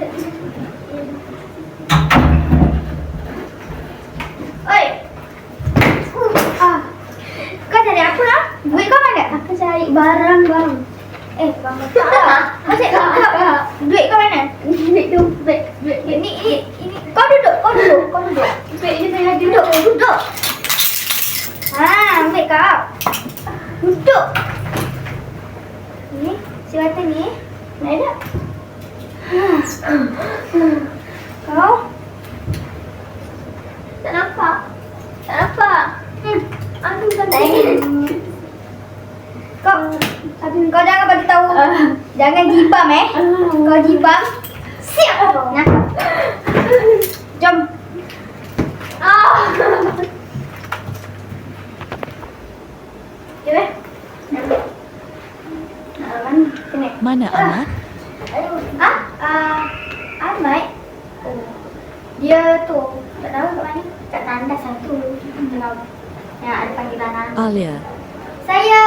that we have Kau, kau jangan bagi tahu. Jangan jibam eh. Kau jibam. Siap. Nah. Jom. Ah. Jom eh. Mana? Sini. Mana Ahmad? Ah, ah, Ahmad. Oh. Dia tu, tak tahu kat mana. Kat tandas satu. Yang ada panggilan. Alia. Saya.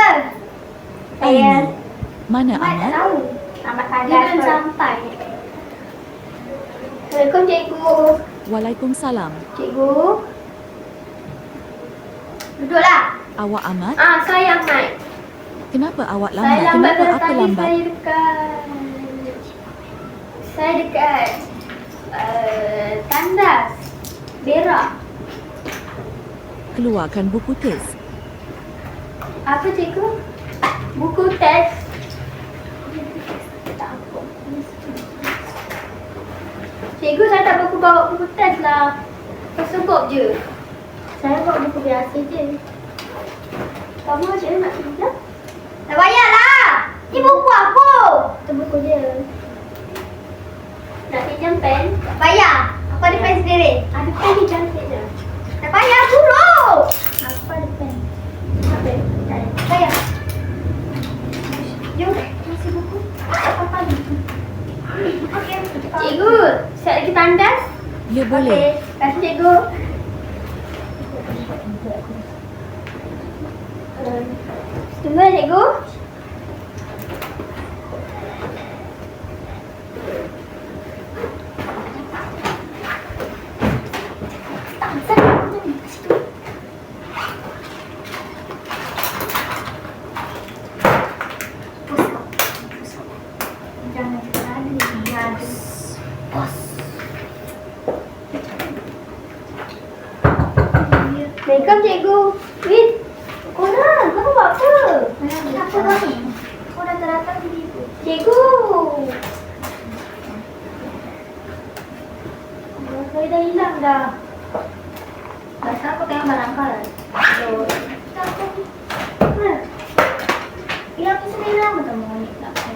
Saya. Mana Ahmad Ahmad? tahu. Ahmad. Dia belum sampai. Assalamualaikum cikgu. Waalaikumsalam. Cikgu. Duduklah. Awak Ahmad? Ah, saya Ahmad. Kenapa awak Saya lambat? lambat Kenapa tadi lambat? saya dekat Saya dekat uh, Tandas Berak Keluarkan buku teks. Apa cikgu? Buku teks. Cikgu saya tak buku bawa buku teks lah Tersebut je Saya bawa buku biasa je Kamu macam mana nak pinjam? Tak payahlah Ni buku aku Itu buku dia Nak pinjam pen? Tak payah Aku ada pen sendiri Ada pen ni cantik je Tak payah suruh Aku ada pen Apa? Tak ada Tak payah Jom Kasih buku Apa ni? Okey Cikgu Siap lagi tandas? Ya Okey boleh. Terima kasih cikgu Tunggu cikgu. Jangan terlalu Bos Bos Assalamualaikum cikgu. Wait. Kau dah, kau buat apa? Apa kau ni? Kau dah terdatang di ibu. Cikgu. Oh, Saya dah hilang dah. Dah siapa tengok barang kau lah? So, siapa ni? Ha? Hilang tu sendiri lama tak mau ni. Tak apa.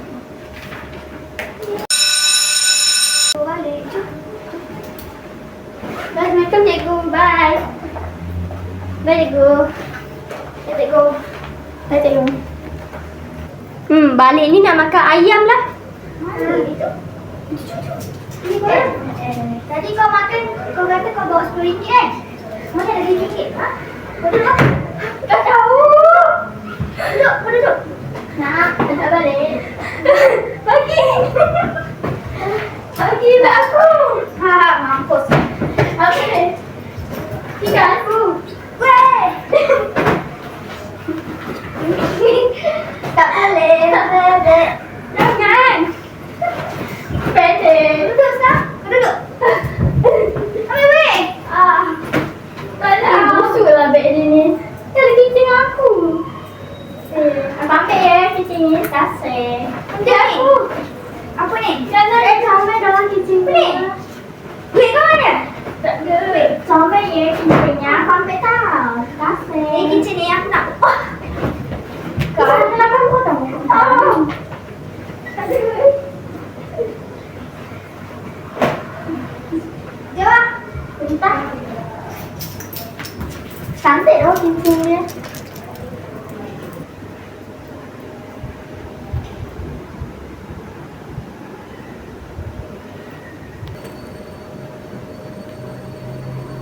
Balik. Jom. Assalamualaikum cikgu. Bye. Bye cikgu. Ya cikgu. Bye cikgu. Hmm, balik ni nak makan ayam lah. Mana itu? Eh, tadi kau makan, kau kata kau bawa RM10 eh? Mana ada RM10? Ha? Kau duduk. Tak tahu. Duduk, kau duduk. Nak, nak balik. Bagi. Bagi lah aku. Ha, mampus. Okey. Tinggal aku. Tak boleh, tak boleh. Kasih. Ni aku nak. Oh. Kau kenapa kau tahu? Lah.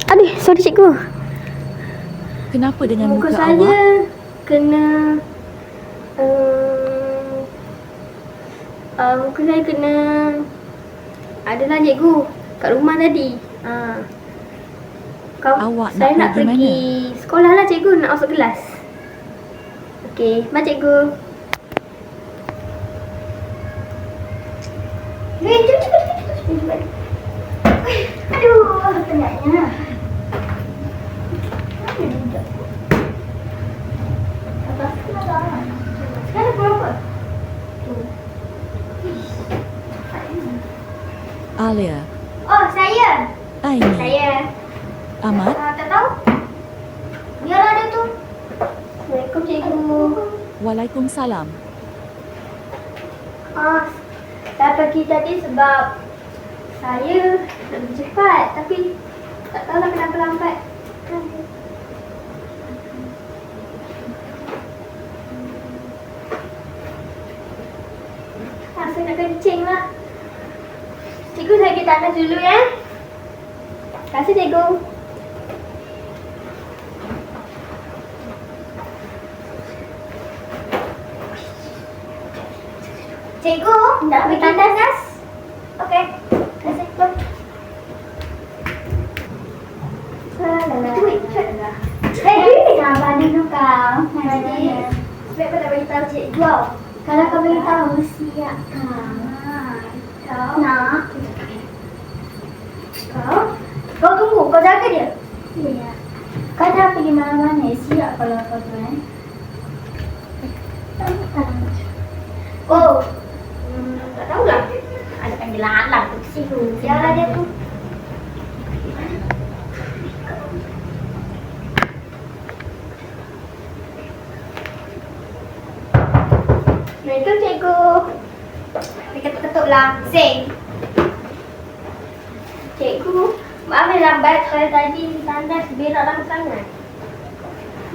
Aduh, sorry cikgu. Kenapa dengan Muka muka, saya awak? kena uh, uh, muka saya kena Adalah cikgu. Kat rumah tadi. Ha. Kau, Awak saya nak nak pergi pergi sekolah lah cikgu. Nak masuk kelas. Okey. Mak cikgu. Aduh, penatnya. Alia, Oh, saya. Aini, Saya. Ahmad, Uh, tak tahu. Biarlah dia tu. Assalamualaikum cikgu. Waalaikumsalam. Ah, saya pergi tadi sebab saya nak pergi cepat tapi tak tahulah kenapa lambat. Ah, saya nak kencing tandas dulu ya. Kasih cikgu. Cikgu, nak pergi tandas Nas? Okey. Kasih. Jom. Hei, sabar dulu kau. Nanti, sebab kau tak beritahu cikgu. Kalau kau beritahu, siap kau. Kau nak? Kau? Kau tunggu, kau jaga dia. Ya. Kau dah pergi mana-mana, siap kalau kau tuan. Oh, hmm, tak tahulah. Ada panggilan alam tu ke situ. Biarlah dia tu. Assalamualaikum cikgu. Dia ketuk-ketuk lah. Sing. Cikgu, yang lambat saya tadi tandas berak lama sangat.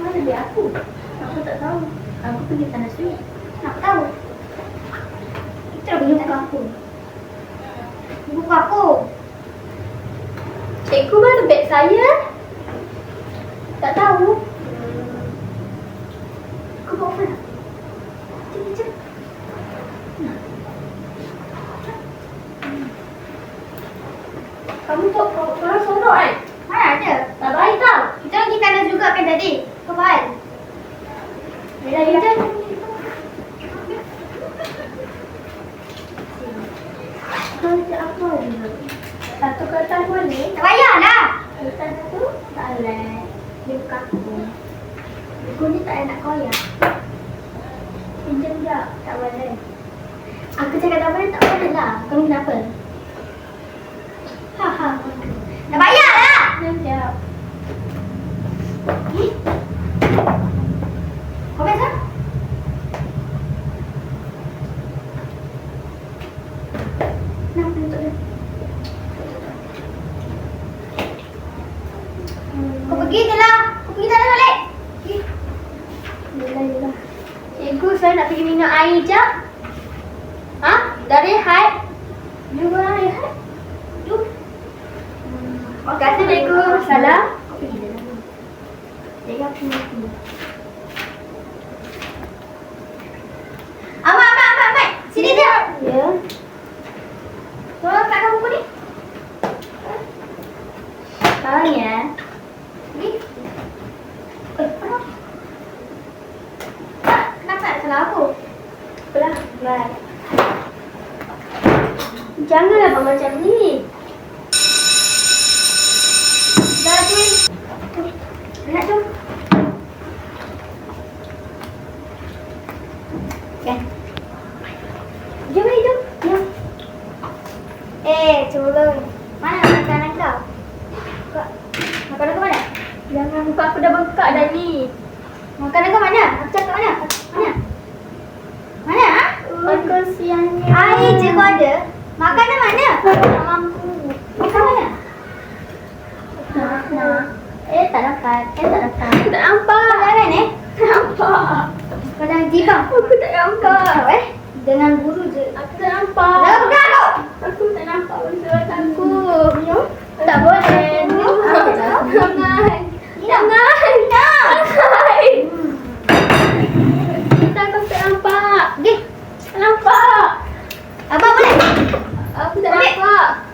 Mana dia aku? Aku tak tahu. Aku pergi tandas duit. Nak tahu. Kita pergi buka aku. Buka aku. Cikgu mana beg saya? Tak tahu. Hmm. Kau bawa mana? Cik, cik. Kamu tu orang sorok kan? Mana ada? Tak baik tau. Kita pergi tandas juga kan tadi. Kau faham? Yelah, yelah. Kau cakap apa dulu? Satu kertas boleh? Tak payahlah. Kertas satu? Tak boleh. Dia buka aku. Buku ni tak nak koyak. Pinjam je. Tak boleh. Aku cakap tak boleh, tak boleh lah. Kamu kenapa? Ha ha. Dah bayar lah. Sekejap. Eh? Kau biasa? Kenapa untuk dia? Kau pergi je lah. Kau pergi sana balik. Pergi. Yelah, yelah. Cikgu, saya nak pergi minum air je. Ha? Dari Hype. Jumpa air Hype. Jom. Terima kasih, Cikgu. Salam. Kau pergi je lah. Cikgu, aku pergi. Amat, amat, amat, amat. Sini je. Ya. Tolong letakkan buku ni. Tolong ya. Ni. Eh? Tak, kenapa nak salah aku? Belah, baik. Janganlah buat macam ni. Dah, Twin. Nak jom. Okay. Jom jom. Jom. Eh, turun. Mana makanan kau? Kau, makanan kau mana? Jangan muka aku dah bengkak dah ni. Makanan kau mana? Aku cakap mana? Mana? Mana? Ha? Kesiannya. Air je kau ada. Makanan mana? Aku tak mampu. Makan mana? Nak, nak. Eh, tak dapat. Eh, tak dapat. Aku tak nampak. Jangan eh. Tak nampak. Kau dah jibang. Aku tak nampak. Eh? Dengan buru je. Aku tak nampak. Dah pegang kau. Aku tak nampak surat aku. Ya? Tak boleh. Jangan. Jangan. Jangan. Jangan. Kita aku tak nampak. Gih. Tak nampak. Abang boleh? Aku tak nampak.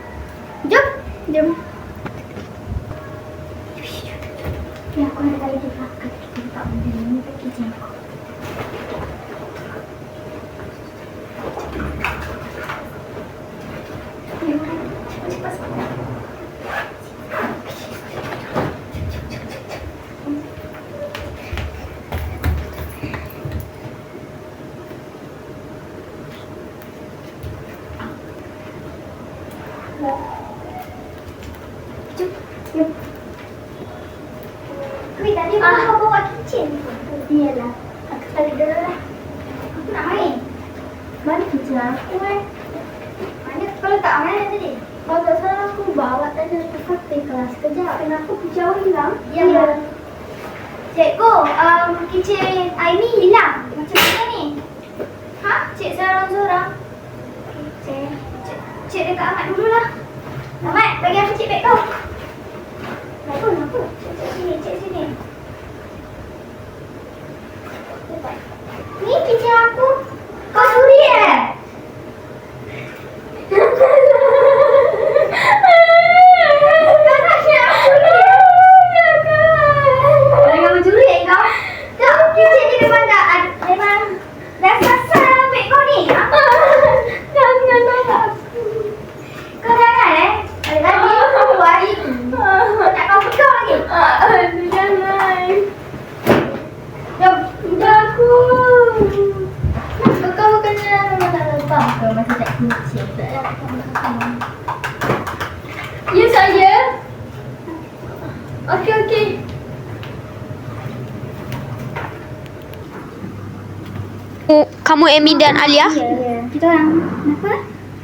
Saya di belakang kita tak boleh ni ke kitchen aku. Jom, jom. Ah. bawa kitchen. Iyalah. Aku tarik dulu lah. Aku nak main. Mana kitchen aku eh? Mana kau letak mana tadi? Kalau tak salah aku bawa tadi aku pakai kelas kejap. Kenapa kejauh hilang? Ya. ya. Cikgu, um, kitchen Aini hilang. Macam mana ni? Ha? Cik seorang-seorang? Cik, cik, cik dekat Ahmad dulu lah. Ahmad, bagi aku cik beg kau. Kenapa? Kenapa? Cik, cik sini, cik sini. Cepat. Ni kitchen aku. Kau suri eh? Kau nak share aku suri? Boleh kamu curi eh kau? Kau kitchen ni memang dah ada, memang dah sasar ambil kau ni. ha? Jangan nak aku. Kau jangan eh. Ada lagi kau buat hari tu. Tak kau pegang lagi. Jangan. Jom, udah aku. Kau kau kena memang tak lupa kau masa tak kucing. Tak ada kamu Ya saya. Okey okey. Kamu Amy dan Alia? Ya, ya. Kita orang. Kenapa?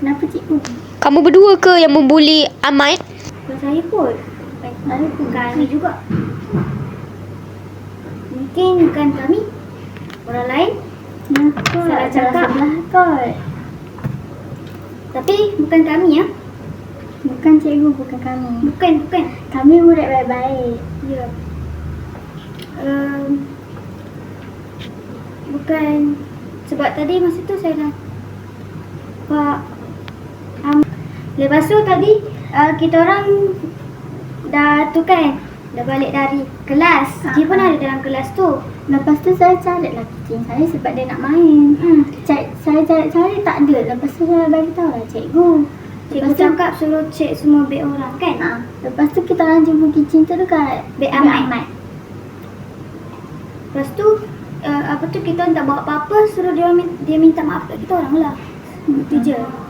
Kenapa cikgu? Kamu berdua ke yang membuli Ahmad? Bukan saya kot. Saya pun kami juga. Mungkin bukan kami. Orang lain. Salah cakap. Salah kot. Tapi bukan kami ya. Bukan cikgu, bukan kami. Bukan, bukan. Kami murid baik-baik. Ya. Um, bukan. Sebab tadi masa tu saya dah Pak um, Lepas tu tadi uh, kita orang dah tu kan dah balik dari kelas. Dia pun ada dalam kelas tu. Lepas tu saya cari lah kucing saya sebab dia nak main. Hmm. Cari, saya cari-cari tak ada. Lepas tu saya bagi tahu lah cikgu. Cikgu lepas cakap suruh cek semua beg orang kan? Ha. Lepas tu kita orang jumpa kucing tu dekat beg Ahmad. Lepas tu uh, apa tu kita tak bawa apa-apa suruh dia dia minta maaf kat kita orang lah. Itu je.